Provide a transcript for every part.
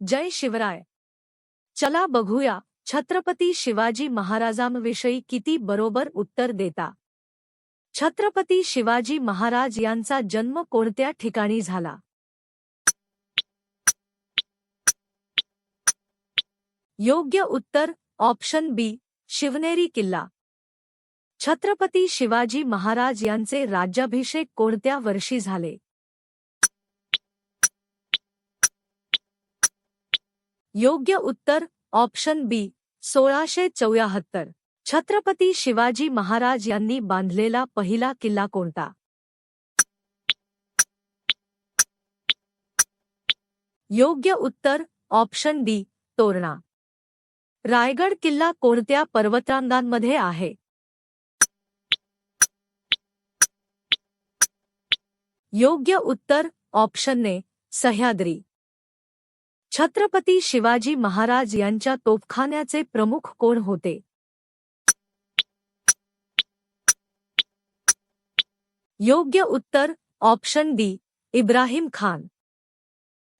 जय शिवराय. चला बघूया छत्रपती शिवाजी महाराजांविषयी किती बरोबर उत्तर देता. छत्रपती शिवाजी महाराज यांचा जन्म कोणत्या ठिकाणी झाला? योग्य उत्तर ऑप्शन बी शिवनेरी किल्ला. छत्रपती शिवाजी महाराज यांचे राज्याभिषेक कोणत्या वर्षी झाले? योग्य उत्तर ऑप्शन बी सोळाशे चौऱ्याहत्तर. छत्रपती शिवाजी महाराज यांनी बांधलेला पहिला किल्ला कोणता? योग्य उत्तर ऑप्शन डी तोरणा. रायगड किल्ला कोणत्या पर्वतरांगांमध्ये आहे? योग्य उत्तर ऑप्शनने सह्याद्री. छत्रपती शिवाजी महाराज यांच्या तोफखान्याचे प्रमुख कोण होते? योग्य उत्तर ऑप्शन डी इब्राहिम खान.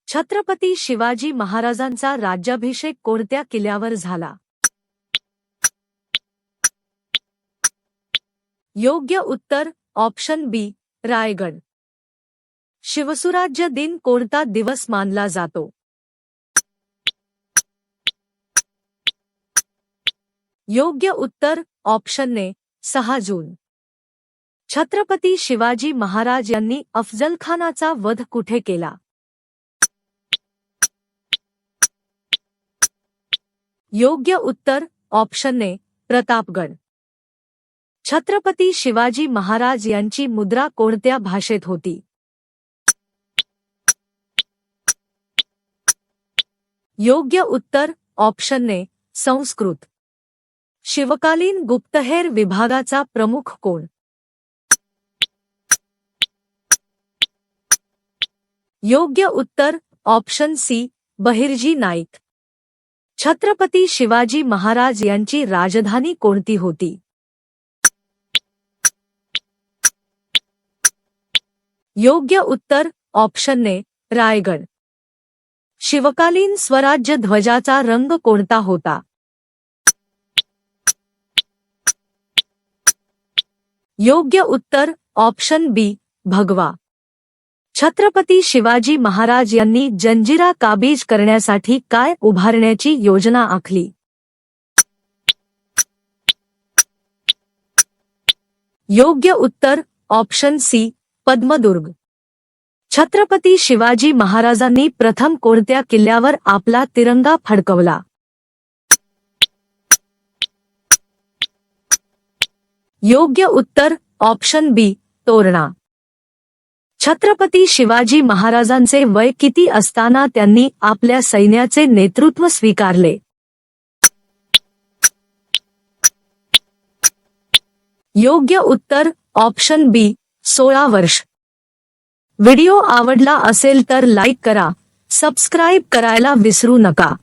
छत्रपती शिवाजी महाराजांचा राज्याभिषेक कोणत्या किल्ल्यावर झाला? योग्य उत्तर ऑप्शन बी रायगड. शिवसुराज्य दिन कोणता दिवस मानला जातो? योग्य उत्तर ऑप्शनने सहा जून. छत्रपती शिवाजी महाराज यांनी अफजलखानाचा वध कुठे केला? योग्य उत्तर ऑप्शनने प्रतापगड. छत्रपती शिवाजी महाराज यांची मुद्रा कोणत्या भाषेत होती? योग्य उत्तर ऑप्शनने संस्कृत. शिवकालीन गुप्तहेर विभागाचा प्रमुख कोण? योग्य उत्तर ऑप्शन सी बहिर्जी नाईक. छत्रपती शिवाजी महाराज यांची राजधानी कोणती होती? योग्य उत्तर ऑप्शनने रायगड. शिवकालीन स्वराज्य ध्वजाचा रंग कोणता होता? योग्य उत्तर ऑप्शन बी भगवा. छत्रपती शिवाजी महाराज यांनी जंजिरा काबीज करण्यासाठी काय उभारण्याची योजना आखली? योग्य उत्तर ऑप्शन सी पद्मदुर्ग. छत्रपती शिवाजी महाराजांनी प्रथम कोणत्या किल्ल्यावर आपला तिरंगा फडकवला? योग्य उत्तर ऑप्शन बी तोरणा. छत्रपती शिवाजी महाराजांचे वय किती असताना त्यांनी आपल्या सैन्याचे नेतृत्व स्वीकारले? योग्य उत्तर ऑप्शन बी सोळा वर्ष. व्हिडिओ आवडला असेल तर लाईक करा सबस्क्राईब करायला विसरू नका.